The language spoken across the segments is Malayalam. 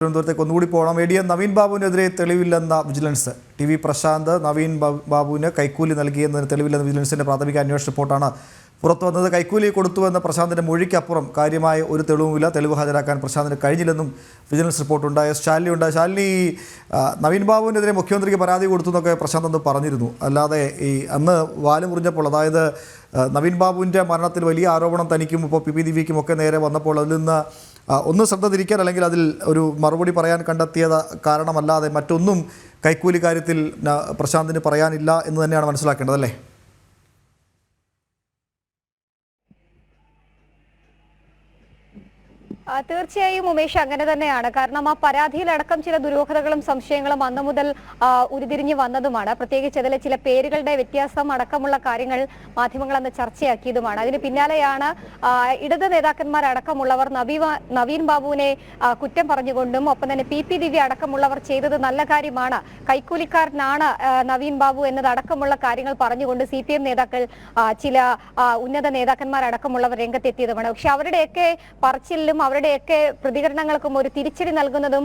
തിരുവനന്തപുരത്തേക്ക് ഒന്നുകൂടി പോകണം. എ ഡി എം നവീൻ ബാബുവിനെതിരെ തെളിവില്ലെന്ന vigilance. T V Prashanth Naveen Babu- ബാബുവിന് കൈക്കൂലി നൽകിയെന്നതിന് തെളിവില്ലെന്ന വിജിലൻസിന്റെ പ്രാഥമിക അന്വേഷണ റിപ്പോർട്ടാണ് പുറത്തു വന്നത്. കൈക്കൂലി കൊടുത്തുവെന്ന പ്രശാന്തിന്റെ മൊഴിക്കപ്പുറം കാര്യമായ ഒരു തെളിവുമില്ല. തെളിവ് ഹാജരാക്കാൻ പ്രശാന്തിന് കഴിഞ്ഞില്ലെന്നും വിജിലൻസ് റിപ്പോർട്ടുണ്ട്. എസ് ശാലിനി ഉണ്ട്. ശാലിനി നവീൻ ബാബുവിനെതിരെ മുഖ്യമന്ത്രിക്ക് പരാതി കൊടുത്തു എന്നൊക്കെ പ്രശാന്ത് അന്ന് പറഞ്ഞിരുന്നു. അല്ലാതെ ഈ അന്ന് വാൽ മുറിഞ്ഞപ്പോൾ അതായത് നവീൻ ബാബുവിന്റെ മരണത്തിൽ വലിയ ആരോപണം തനിക്കും ഇപ്പോൾ പി പി ദിവിക്കും ഒക്കെ നേരെ വന്നപ്പോൾ അതിൽ നിന്ന് ഒന്ന് ശ്രദ്ധ തിരിക്കാൻ അല്ലെങ്കിൽ അതിൽ ഒരു മറുപടി പറയാൻ കണ്ടെത്തിയത് കാരണമല്ലാതെ മറ്റൊന്നും കൈക്കൂലി കാര്യത്തിൽ പ്രശാന്തിന് പറയാനില്ല എന്ന് തന്നെയാണ് മനസ്സിലാക്കേണ്ടത് അല്ലേ? തീർച്ചയായും ഉമേഷ് അങ്ങനെ തന്നെയാണ്. കാരണം ആ പരാതിയിലടക്കം ചില ദുരൂഹതകളും സംശയങ്ങളും അന്നു മുതൽ ഉരുതിരിഞ്ഞു വന്നതുമാണ്. പ്രത്യേകിച്ച് അതിലെ ചില പേരുകളുടെ വ്യത്യാസം അടക്കമുള്ള കാര്യങ്ങൾ മാധ്യമങ്ങൾ അന്ന് ചർച്ചയാക്കിയതുമാണ്. അതിന് പിന്നാലെയാണ് ഇടത് നേതാക്കന്മാരടക്കമുള്ളവർ നവീവ നവീൻ ബാബുവിനെ കുറ്റം പറഞ്ഞുകൊണ്ടും ഒപ്പം തന്നെ പി പി ദിവ്യ അടക്കമുള്ളവർ ചെയ്തത് നല്ല കാര്യമാണ്. കൈക്കൂലിക്കാരനാണ് നവീൻ ബാബു എന്നതടക്കമുള്ള കാര്യങ്ങൾ പറഞ്ഞുകൊണ്ട് സി പി എം നേതാക്കൾ ചില ഉന്നത നേതാക്കന്മാരടക്കമുള്ളവർ രംഗത്തെത്തിയതുമാണ്. പക്ഷെ അവരുടെയൊക്കെ പറച്ചിലിലും അവരുടെയൊക്കെ പ്രതികരണങ്ങൾക്കും ഒരു തിരിച്ചടി നൽകുന്നതും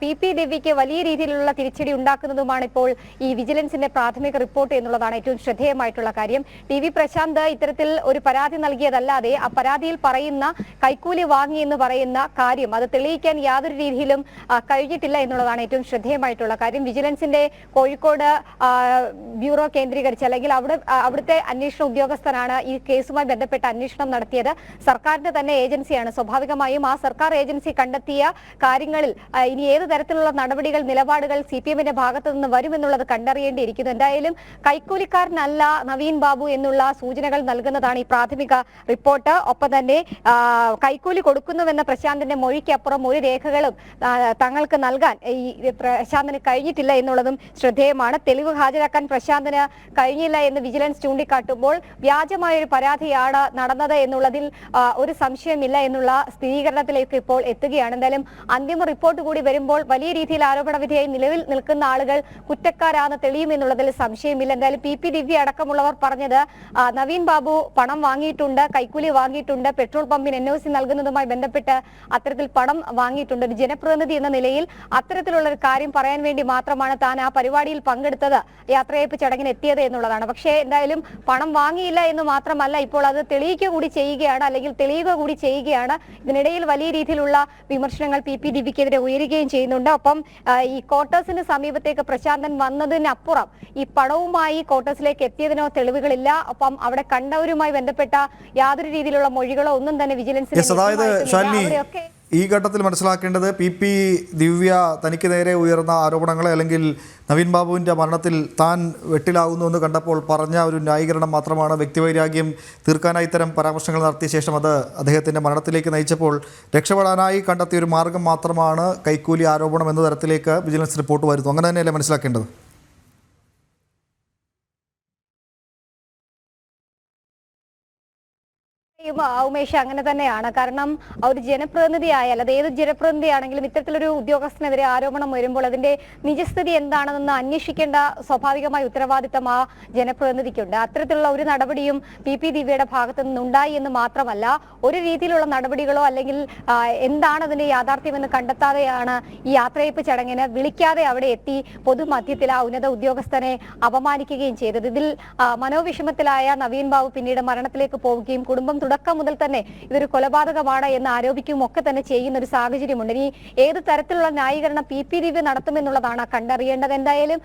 പി പി ദേവിക്ക് വലിയ രീതിയിലുള്ള തിരിച്ചടി ഉണ്ടാക്കുന്നതുമാണ് ഇപ്പോൾ ഈ വിജിലൻസിന്റെ പ്രാഥമിക റിപ്പോർട്ട് എന്നുള്ളതാണ് ഏറ്റവും ശ്രദ്ധേയമായിട്ടുള്ള കാര്യം. ടി വി പ്രശാന്ത് ഇത്തരത്തിൽ ഒരു പരാതി നൽകിയതല്ലാതെ ആ പരാതിയിൽ പറയുന്ന കൈക്കൂലി വാങ്ങി എന്ന് പറയുന്ന കാര്യം അത് തെളിയിക്കാൻ യാതൊരു രീതിയിലും കഴിഞ്ഞിട്ടില്ല എന്നുള്ളതാണ് ഏറ്റവും ശ്രദ്ധേയമായിട്ടുള്ള കാര്യം. വിജിലൻസിന്റെ കോഴിക്കോട് ബ്യൂറോ കേന്ദ്രീകരിച്ച് അല്ലെങ്കിൽ അവിടെ അവിടുത്തെ അന്വേഷണ ഉദ്യോഗസ്ഥനാണ് ഈ കേസുമായി ബന്ധപ്പെട്ട് അന്വേഷണം നടത്തിയത്. സർക്കാരിന്റെ തന്നെ ഏജൻസിയാണ്. സ്വാഭാവികമായും ആ സർക്കാർ ഏജൻസി കണ്ടെത്തിയ കാര്യങ്ങളിൽ ഇനി ഏത് തരത്തിലുള്ള നടപടികൾ നിലപാടുകൾ സി പി എമ്മിന്റെ ഭാഗത്തു നിന്ന് വരുമെന്നുള്ളത് കണ്ടറിയേണ്ടിയിരിക്കുന്നു. എന്തായാലും കൈക്കൂലിക്കാരനല്ല നവീൻ ബാബു എന്നുള്ള സൂചനകൾ നൽകുന്നതാണ് ഈ പ്രാഥമിക റിപ്പോർട്ട്. ഒപ്പം തന്നെ കൈക്കൂലി കൊടുക്കുന്നുവെന്ന പ്രശാന്തിന്റെ മൊഴിക്കപ്പുറം ഒരു രേഖകളും തങ്ങൾക്ക് നൽകാൻ ഈ പ്രശാന്തിന് കഴിഞ്ഞിട്ടില്ല എന്നുള്ളതും ശ്രദ്ധേയമാണ്. തെളിവ് ഹാജരാക്കാൻ പ്രശാന്തിന് കഴിഞ്ഞില്ല എന്ന് വിജിലൻസ് ചൂണ്ടിക്കാട്ടുമ്പോൾ വ്യാജമായ ഒരു പരാതിയാണ് നടന്നത് എന്നുള്ളതിൽ ഒരു സംശയമില്ല എന്നുള്ള സ്ഥിരീകരണത്തിലേക്ക് ഇപ്പോൾ എത്തുകയാണ്. എന്തായാലും അന്തിമ റിപ്പോർട്ട് കൂടി വരുമ്പോൾ വലിയ രീതിയിൽ ആരോപണ വിധേയായി നിലവിൽ നിൽക്കുന്ന ആളുകൾ കുറ്റക്കാരാണെന്ന് തെളിയുമെന്നുള്ളതിൽ സംശയമില്ല. എന്തായാലും പി. പി. ദിവ്യ അടക്കമുള്ളവർ പറഞ്ഞത് നവീൻ ബാബു പണം വാങ്ങിയിട്ടുണ്ട് കൈക്കൂലി വാങ്ങിയിട്ടുണ്ട് പെട്രോൾ പമ്പിന് എൻ ഒ സി നൽകുന്നതുമായി ബന്ധപ്പെട്ട് അത്തരത്തിൽ പണം വാങ്ങിയിട്ടുണ്ട്. ഒരു ജനപ്രതിനിധി എന്ന നിലയിൽ അത്തരത്തിലുള്ള ഒരു കാര്യം പറയാൻ വേണ്ടി മാത്രമാണ് താൻ ആ പരിപാടിയിൽ പങ്കെടുത്തത് യാത്രയപ്പ് ചടങ്ങിന് എത്തിയത് എന്നുള്ളതാണ്. പക്ഷേ എന്തായാലും പണം വാങ്ങിയില്ല എന്ന് മാത്രമല്ല ഇപ്പോൾ അത് തെളിയിക്കുക കൂടി ചെയ്യുകയാണ് അല്ലെങ്കിൽ തെളിയുക കൂടി ചെയ്യുകയാണ്. ഇതിനിടയിൽ വലിയ രീതിയിലുള്ള വിമർശനങ്ങൾ പി പി ദിവിക്കെതിരെ ഉയരുകയും ചെയ്യുന്നുണ്ട് ഒപ്പം ഈ ക്വാർട്ടേഴ്സിന് സമീപത്തേക്ക് പ്രശാന്തൻ വന്നതിനപ്പുറം ഈ പണവുമായി ക്വാർട്ടേഴ്സിലേക്ക് എത്തിയതിനോ തെളിവുകളില്ല അപ്പം അവിടെ കണ്ടവരുമായി ബന്ധപ്പെട്ട യാതൊരു രീതിയിലുള്ള മൊഴികളോ ഒന്നും തന്നെ വിജിലൻസിന്. അവിടെയൊക്കെ ഈ ഘട്ടത്തിൽ മനസ്സിലാക്കേണ്ടത് പി പി ദിവ്യ തനിക്ക് നേരെ ഉയർന്ന ആരോപണങ്ങളെ അല്ലെങ്കിൽ നവീൻ ബാബുവിന്റെ മരണത്തിൽ താൻ വെട്ടിലാകുന്നു എന്ന് കണ്ടപ്പോൾ പറഞ്ഞ ഒരു ന്യായീകരണം മാത്രമാണ് വ്യക്തിവൈരാഗ്യം തീർക്കാനായി ഇത്തരം പരാമർശങ്ങൾ നടത്തിയ ശേഷം അത് അദ്ദേഹത്തിന്റെ മരണത്തിലേക്ക് നയിച്ചപ്പോൾ രക്ഷപ്പെടാനായി കണ്ടെത്തിയ ഒരു മാർഗം മാത്രമാണ് കൈക്കൂലി ആരോപണം എന്ന തരത്തിലേക്ക് വിജിലൻസ് റിപ്പോർട്ട് വരുന്നു. അങ്ങനെ തന്നെയല്ലേ മനസ്സിലാക്കേണ്ടത്? ആ, ഉമേഷ് അങ്ങനെ തന്നെയാണ്. കാരണം ഒരു ജനപ്രതിനിധി ആയാലും അത് ഏത് ജനപ്രതിനിധിയാണെങ്കിലും ഇത്തരത്തിലൊരു ഉദ്യോഗസ്ഥനെതിരെ ആരോപണം വരുമ്പോൾ അതിന്റെ നിജസ്ഥിതി എന്താണെന്ന് അന്വേഷിക്കേണ്ട സ്വാഭാവികമായ ഉത്തരവാദിത്തം ആ ജനപ്രതിനിധിക്കുണ്ട്. അത്തരത്തിലുള്ള ഒരു നടപടിയും പി പി ദിവ്യയുടെ ഭാഗത്തു നിന്നുണ്ടായി എന്ന് മാത്രമല്ല ഒരു രീതിയിലുള്ള നടപടികളോ അല്ലെങ്കിൽ എന്താണ് അതിന്റെ യാഥാർത്ഥ്യമെന്ന് കണ്ടെത്താതെയാണ് ഈ യാത്രയപ്പ് ചടങ്ങിന് വിളിക്കാതെ അവിടെ എത്തി പൊതുമധ്യത്തിൽ ആ ഉന്നത ഉദ്യോഗസ്ഥനെ അപമാനിക്കുകയും ചെയ്തത്. ഇതിൽ മനോവിഷമത്തിലായ നവീൻ ബാബു പിന്നീട് മരണത്തിലേക്ക് പോവുകയും കുടുംബം തുടക്കം മുതൽ തന്നെ ഇതൊരു കൊലപാതകമാണ് എന്ന് ആരോപിക്കുകയും ഒക്കെ തന്നെ ചെയ്യുന്ന ഒരു സാഹചര്യമുണ്ട്. ഇനി ഏത് തരത്തിലുള്ള ന്യായീകരണം പി പി ദിവ്യ നടത്തുമെന്നുള്ളതാണ് കണ്ടറിയേണ്ടത്. എന്തായാലും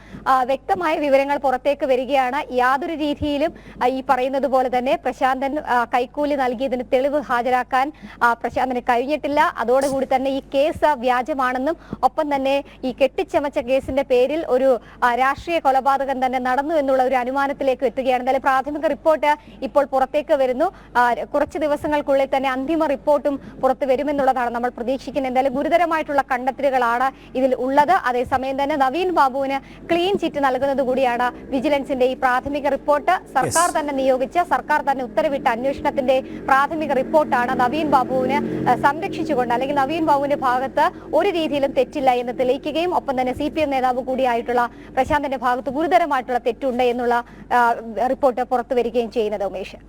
വ്യക്തമായ വിവരങ്ങൾ പുറത്തേക്ക് വരികയാണ്. യാതൊരു രീതിയിലും ഈ പറയുന്നത് പോലെ തന്നെ പ്രശാന്തൻ കൈക്കൂലി നൽകിയതിന് തെളിവ് ഹാജരാക്കാൻ പ്രശാന്തിന് കഴിഞ്ഞിട്ടില്ല. അതോടുകൂടി തന്നെ ഈ കേസ് വ്യാജമാണെന്നും ഒപ്പം തന്നെ ഈ കെട്ടിച്ചമച്ച കേസിന്റെ പേരിൽ ഒരു രാഷ്ട്രീയ കൊലപാതകം തന്നെ നടന്നു എന്നുള്ള ഒരു അനുമാനത്തിലേക്ക് എത്തുകയാണ്. എന്തായാലും പ്രാഥമിക റിപ്പോർട്ട് ഇപ്പോൾ പുറത്തേക്ക് വരുന്നു. ആ, കുറച്ച് ദിവസങ്ങൾക്കുള്ളിൽ തന്നെ അന്തിമ റിപ്പോർട്ടും പുറത്തു വരുമെന്നുള്ളതാണ് നമ്മൾ പ്രതീക്ഷിക്കുന്നത്. എന്തായാലും ഗുരുതരമായിട്ടുള്ള കണ്ടെത്തലുകളാണ് ഇതിൽ ഉള്ളത്. അതേസമയം തന്നെ നവീൻ ബാബുവിന് ക്ലീൻ ചിറ്റ് നൽകുന്നത് കൂടിയാണ് വിജിലൻസിന്റെ ഈ പ്രാഥമിക റിപ്പോർട്ട്. സർക്കാർ തന്നെ നിയോഗിച്ച സർക്കാർ തന്നെ ഉത്തരവിട്ട അന്വേഷണത്തിന്റെ പ്രാഥമിക റിപ്പോർട്ടാണ് നവീൻ ബാബുവിന് സംരക്ഷിച്ചുകൊണ്ട് അല്ലെങ്കിൽ നവീൻ ബാബുവിന്റെ ഭാഗത്ത് ഒരു രീതിയിലും തെറ്റില്ല എന്ന് തെളിയിക്കുകയും ഒപ്പം തന്നെ സി പി എം നേതാവ് കൂടിയായിട്ടുള്ള പ്രശാന്തിന്റെ ഭാഗത്ത് ഗുരുതരമായിട്ടുള്ള തെറ്റുണ്ട് എന്നുള്ള റിപ്പോർട്ട് പുറത്തു വരികയും ചെയ്യുന്നത് ഉമേഷ്.